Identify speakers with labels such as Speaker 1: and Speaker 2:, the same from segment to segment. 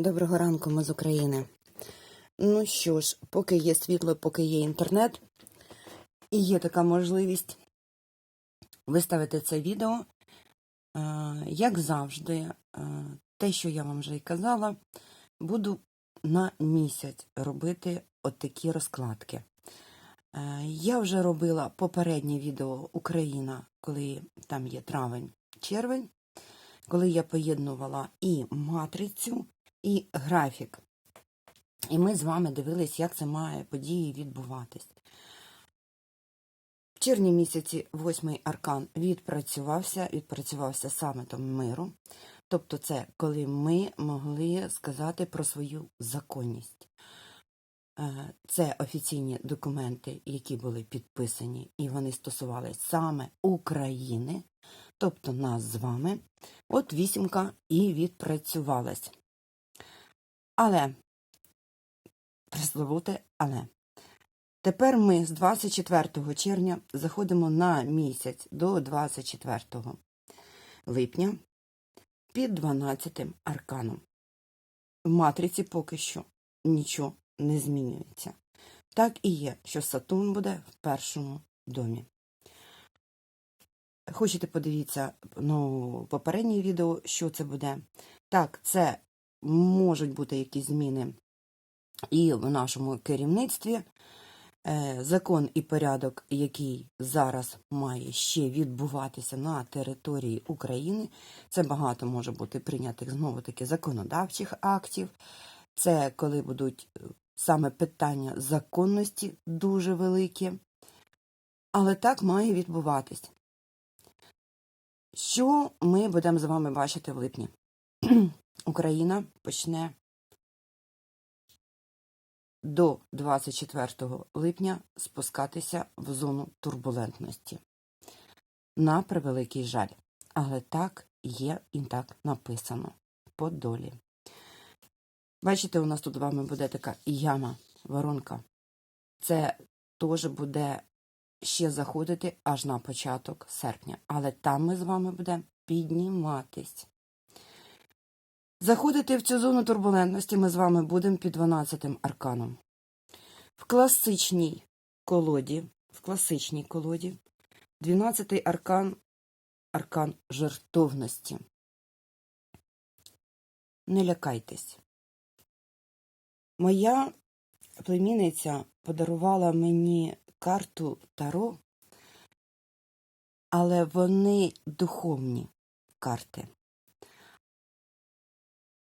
Speaker 1: Доброго ранку, ми з України. Ну що ж, поки є світло, поки є інтернет, і є така можливість виставити це відео, е, як завжди, е, те, що я вам вже і казала, буду на місяць робити отакі розкладки. Е, Я вже робила попереднє відео Україна, коли там є травень, червень, коли я поєднувала і матрицю, і графік. І ми з вами дивились, як це має події відбуватись. В червні місяці восьмий аркан відпрацювався, відпрацювався самітом миру. Тобто, це коли ми могли сказати про свою законність. Е, Це офіційні документи, які були підписані, і вони стосувалися саме України, тобто нас з вами. От вісімка і відпрацювалась. Але, присловуте, але. Тепер ми з 24 червня заходимо на місяць до 24 липня під 12 арканом. В матриці поки що нічого не змінюється. Так і є, що Сатурн буде в першому домі. Хочете подивіться ну, попереднє відео, що це буде? Так, це можуть бути якісь зміни і в нашому керівництві. Е, Закон і порядок, який зараз має ще відбуватися на території України, це багато може бути прийнятих знову таки законодавчих актів. Це коли будуть е, саме питання законності дуже великі. Але так має відбуватись. Що ми будемо з вами бачити в липні? Україна почне до 24 липня спускатися в зону турбулентності. На превеликий жаль. Але так є і так написано по долі. Бачите, у нас тут з вами буде така яма, воронка. Це теж буде ще заходити аж на початок серпня. Але там ми з вами будемо підніматись. Заходити в цю зону турбулентності ми з вами будемо під 12 арканом. В класичній колоді, в класичній колоді 12-й аркан аркан жертовності. Не лякайтесь. Моя племінниця подарувала мені карту Таро, але вони духовні карти.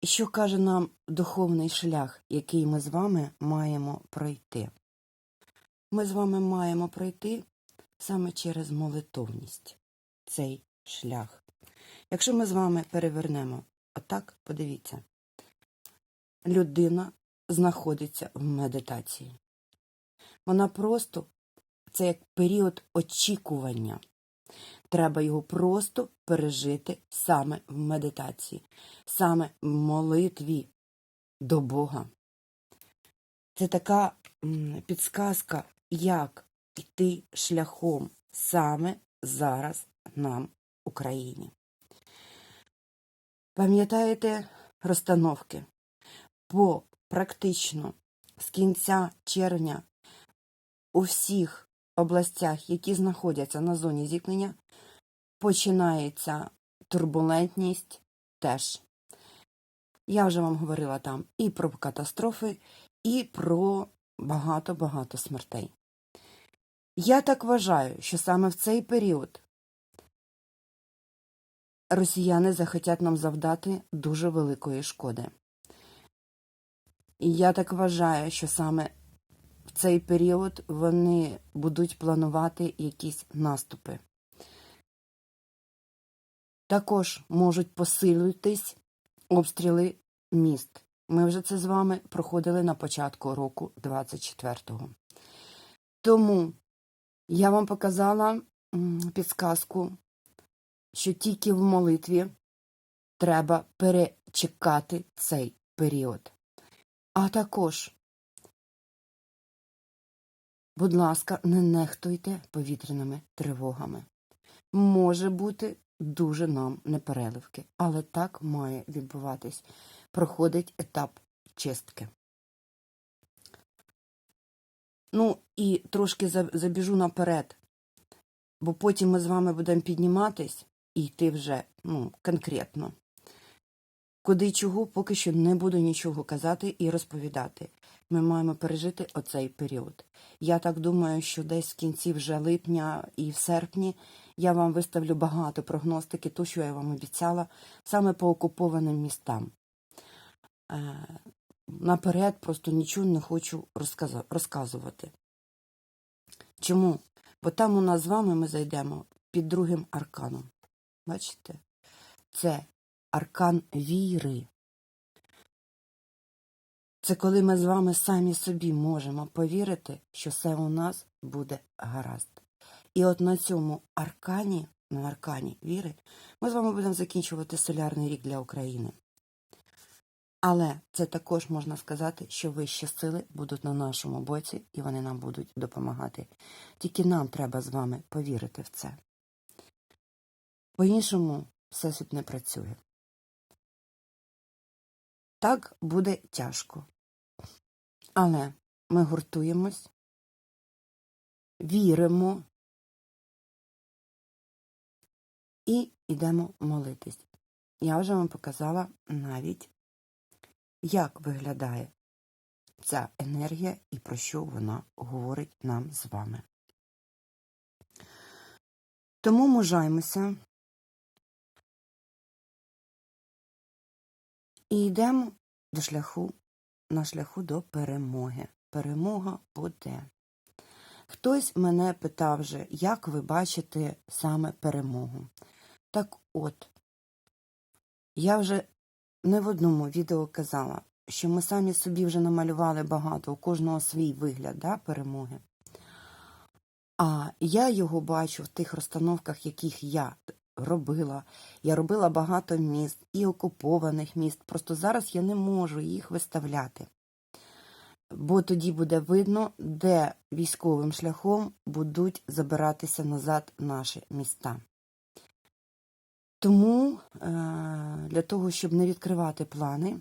Speaker 1: Що каже нам духовний шлях, який ми з вами маємо пройти? Ми з вами маємо пройти саме через молитовність цей шлях. Якщо ми з вами перевернемо отак, подивіться, людина знаходиться в медитації. Вона просто це як період очікування. Треба його просто пережити саме в медитації, саме в молитві до Бога. Це така підсказка, як йти шляхом саме зараз нам, Україні. Пам'ятаєте розстановки? Бо практично з кінця червня у всіх областях, які знаходяться на зоні зіткнення, починається турбулентність теж. Я вже вам говорила там і про катастрофи, і про багато-багато смертей. Я так вважаю, що саме в цей період росіяни захотять нам завдати дуже великої шкоди. І я так вважаю, що саме цей період вони будуть планувати якісь наступи. Також можуть посилитись обстріли міст. Ми вже це з вами проходили на початку року 24-го. Тому я вам показала підсказку, що тільки в молитві треба перечекати цей період. А також, будь ласка, не нехтуйте повітряними тривогами. Може бути дуже нам непереливки, але так має відбуватись. Проходить етап чистки. Ну і трошки забіжу наперед, бо потім ми з вами будемо підніматись і йти вже ну, конкретно. Куди чого, поки що не буду нічого казати і розповідати. Ми маємо пережити оцей період. Я так думаю, що десь в кінці вже липня і в серпні я вам виставлю багато прогностики, то, що я вам обіцяла, саме по окупованим містам. Е, наперед просто нічого не хочу розказувати. Чому? Бо там у нас з вами ми зайдемо під другим арканом. Бачите? Це аркан віри. Це коли ми з вами самі собі можемо повірити, що все у нас буде гаразд. І от на цьому аркані, на аркані віри, ми з вами будемо закінчувати солярний рік для України. Але це також можна сказати, що вищі сили будуть на нашому боці і вони нам будуть допомагати. Тільки нам треба з вами повірити в це. По-іншому всесвіт не працює. Так буде тяжко. Але ми гуртуємось, віримо і йдемо молитись. Я вже вам показала навіть, як виглядає ця енергія і про що вона говорить нам з вами. Тому мужаємося і йдемо до шляху, на шляху до перемоги. Перемога буде. Хтось мене питав вже, як ви бачите саме перемогу. Так от, я вже не в одному відео казала, що ми самі собі вже намалювали багато, у кожного свій вигляд да, перемоги. А я його бачу в тих розстановках, яких я робила. Я робила багато міст і окупованих міст. Просто зараз я не можу їх виставляти. Бо тоді буде видно, де військовим шляхом будуть забиратися назад наші міста. Тому е, для того, щоб не відкривати плани,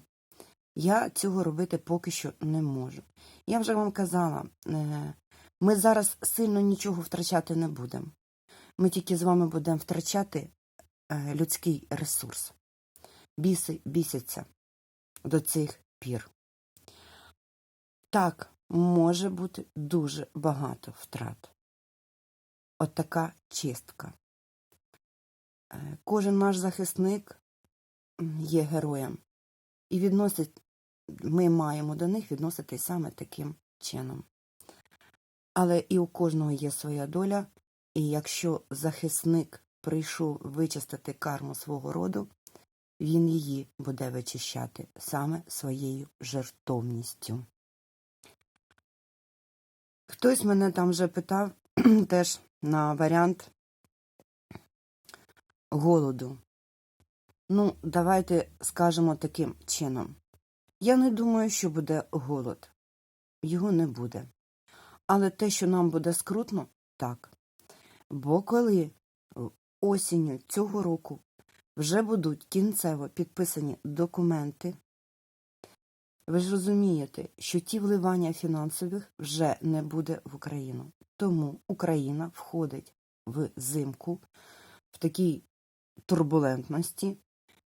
Speaker 1: я цього робити поки що не можу. Я вже вам казала, е, ми зараз сильно нічого втрачати не будемо. Ми тільки з вами будемо втрачати е, людський ресурс. Біси бісяться до цих пір. Так, може бути дуже багато втрат. От така чистка. Е, Кожен наш захисник є героєм. І відносить, ми маємо до них відноситись саме таким чином. Але і у кожного є своя доля, і якщо захисник прийшов вичистити карму свого роду, він її буде вичищати саме своєю жертовністю. Хтось мене там вже питав теж на варіант голоду. Ну, давайте скажемо таким чином. Я не думаю, що буде голод. Його не буде. Але те, що нам буде скрутно, так. Бо коли осінню цього року вже будуть кінцево підписані документи, ви ж розумієте, що ті вливання фінансових вже не буде в Україну. Тому Україна входить в зимку в такій турбулентності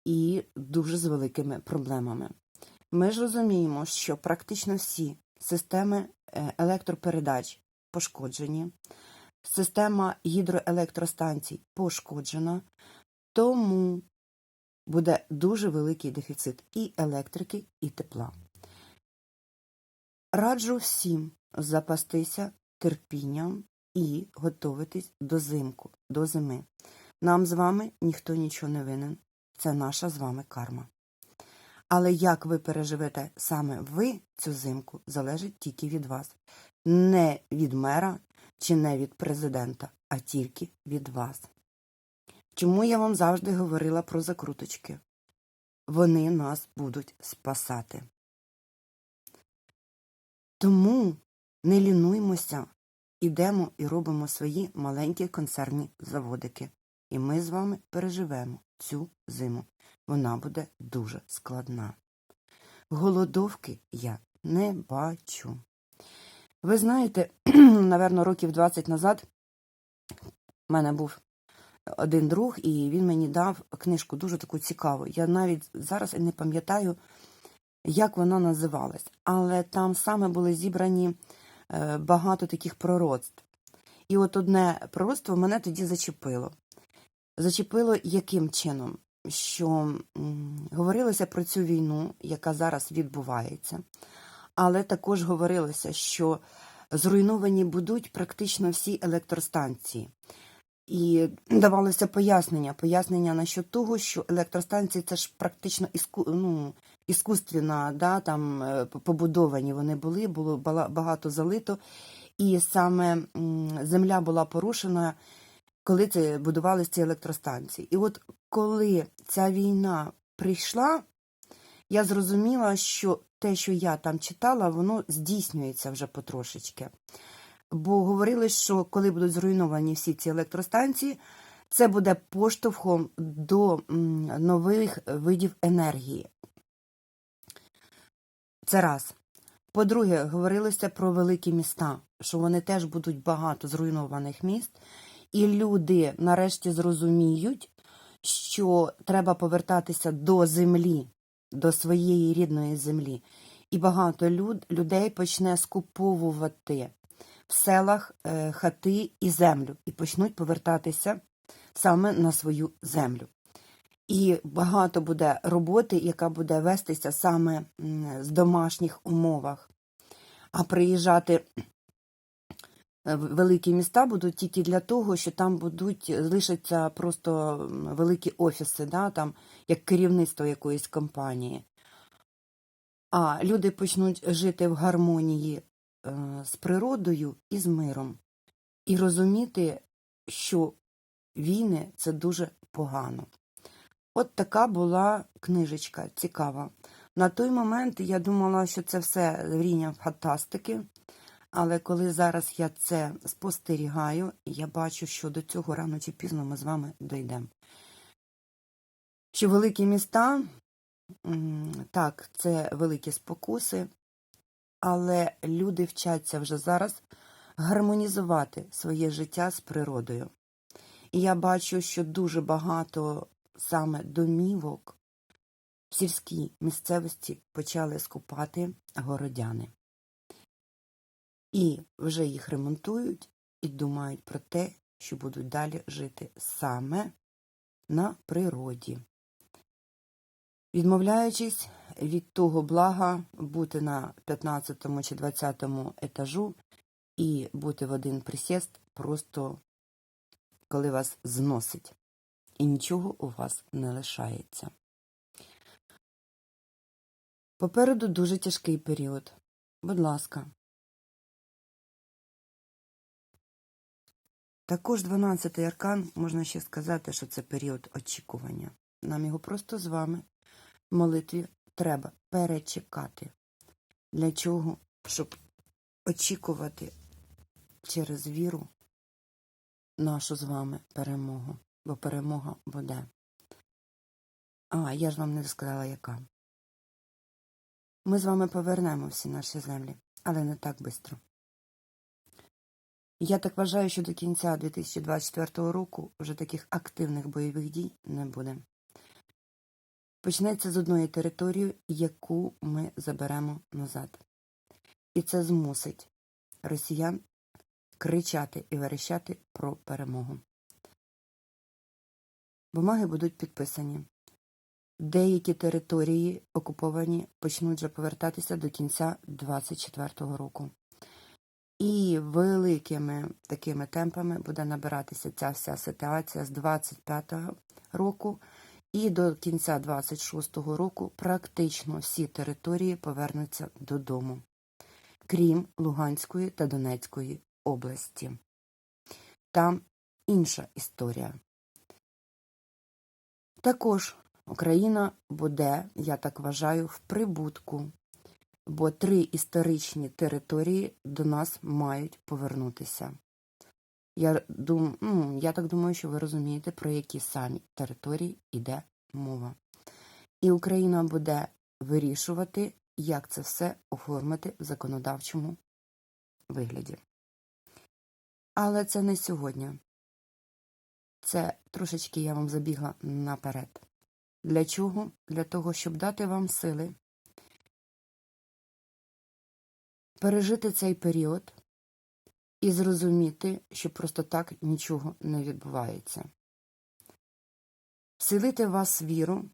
Speaker 1: і дуже з великими проблемами. Ми ж розуміємо, що практично всі системи е, електропередач пошкоджені, система гідроелектростанцій пошкоджена, тому буде дуже великий дефіцит і електрики, і тепла. Раджу всім запастися терпінням і готуватись до зимку, до зими. Нам з вами ніхто нічого не винен. Це наша з вами карма. Але як ви переживете саме ви цю зимку, залежить тільки від вас. Не від мера чи не від президента, а тільки від вас. Чому я вам завжди говорила про закруточки? Вони нас будуть спасати. Тому не лінуймося, ідемо і робимо свої маленькі консервні заводики. і ми з вами переживемо цю зиму. Вона буде дуже складна. Голодовки я не бачу. Ви знаєте, напевно, років 20 назад в мене був один друг, і він мені дав книжку дуже таку цікаву. Я навіть зараз не пам'ятаю, як вона називалась, але там саме були зібрані е, багато таких пророцтв. І от одне пророцтво мене тоді зачепило. Зачепило яким чином? Що говорилося про цю війну, яка зараз відбувається, але також говорилося, що зруйновані будуть практично всі електростанції. І давалося пояснення, пояснення насчет того, що електростанції це ж практично іску, ну, іскусственно, да, там е, побудовані вони були, було багато залито, і саме земля була порушена, коли це будувалися ці електростанції. І от коли ця війна прийшла, я зрозуміла, що те, що я там читала, воно здійснюється вже потрошечки. Бо говорили, що коли будуть зруйновані всі ці електростанції, це буде поштовхом до нових видів енергії. Це раз. По-друге, говорилося про великі міста, що вони теж будуть багато зруйнованих міст, і люди нарешті зрозуміють, що треба повертатися до землі, до своєї рідної землі. І багато люд, людей почне скуповувати в селах е, хати і землю, і почнуть повертатися саме на свою землю. І багато буде роботи, яка буде вестися саме з домашніх умовах. А приїжджати великі міста будуть тільки для того, що там будуть лишаться просто великі офіси, да, там, як керівництво якоїсь компанії. А люди почнуть жити в гармонії е, з природою і з миром. І розуміти, що війни це дуже погано. От така була книжечка цікава. На той момент я думала, що це все рівня фантастики, але коли зараз я це спостерігаю, я бачу, що до цього рано чи пізно ми з вами дійдемо. Що великі міста, так, це великі спокуси, але люди вчаться вже зараз гармонізувати своє життя з природою. І я бачу, що дуже багато саме домівок в сільській місцевості почали скупати городяни. І вже їх ремонтують і думають про те, що будуть далі жити саме на природі. Відмовляючись від того блага бути на 15 чи 20 етажу і бути в один присіст просто коли вас зносить, і нічого у вас не лишається. Попереду дуже тяжкий період. Будь ласка. Також 12-й аркан, можна ще сказати, що це період очікування. Нам його просто з вами молитві треба перечекати. Для чого? Щоб очікувати через віру нашу з вами перемогу, бо перемога буде. А, я ж вам не сказала, яка. Ми з вами повернемо всі наші землі, але не так швидко. Я так вважаю, що до кінця 2024 року вже таких активних бойових дій не буде. Почнеться з одної території, яку ми заберемо назад. І це змусить росіян кричати і верещати про перемогу. Бумаги будуть підписані. Деякі території окуповані почнуть вже повертатися до кінця 2024 року. І великими такими темпами буде набиратися ця вся ситуація з 25 року і до кінця 26 року практично всі території повернуться додому, крім Луганської та Донецької області. Там інша історія. Також Україна буде, я так вважаю, в прибутку, бо три історичні території до нас мають повернутися. Я, дум, ну, я так думаю, що ви розумієте, про які самі території йде мова. І Україна буде вирішувати, як це все оформити в законодавчому вигляді. Але це не сьогодні. Це трошечки я вам забігла наперед. Для чого? Для того, щоб дати вам сили пережити цей період і зрозуміти, що просто так нічого не відбувається. Вселити в вас віру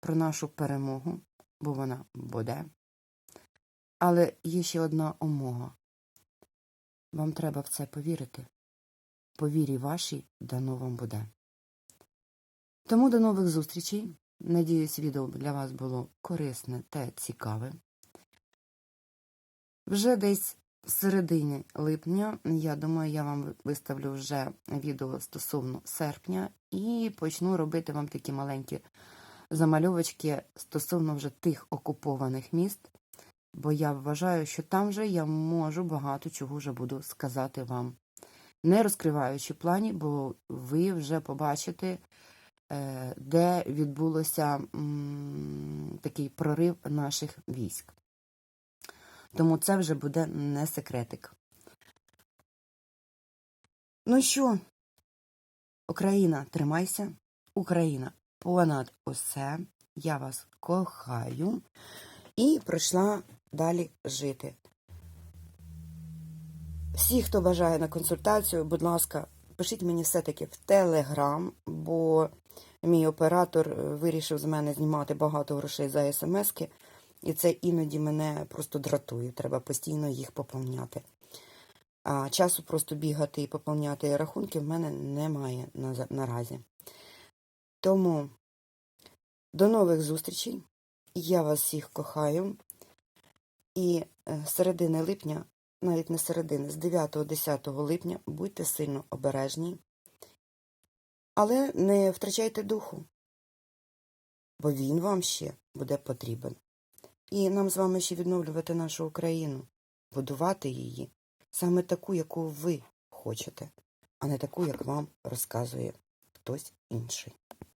Speaker 1: про нашу перемогу, бо вона буде. Але є ще одна умова. Вам треба в це повірити. По вірі вашій дано вам буде. Тому до нових зустрічей. Надіюсь, відео для вас було корисне та цікаве. Вже десь в середині липня, я думаю, я вам виставлю вже відео стосовно серпня і почну робити вам такі маленькі замальовочки стосовно вже тих окупованих міст, бо я вважаю, що там вже я можу багато чого вже буду сказати вам. Не розкриваючи плані, бо ви вже побачите, е, де відбулося такий прорив наших військ. Тому це вже буде не секретик. Ну що, Україна, тримайся. Україна понад усе. Я вас кохаю і прийшла далі жити. Всі, хто бажає на консультацію, будь ласка, пишіть мені все-таки в Телеграм, бо мій оператор е, вирішив з мене знімати багато грошей за смски, і це іноді мене просто дратує. Треба постійно їх поповняти. А часу просто бігати і поповняти рахунки в мене немає на- наразі. Тому до нових зустрічей. Я вас всіх кохаю. І е, з середини липня, навіть не середини, з 9-10 липня будьте сильно обережні. Але не втрачайте духу, бо він вам ще буде потрібен. І нам з вами ще відновлювати нашу Україну, будувати її саме таку, яку ви хочете, а не таку, як вам розказує хтось інший.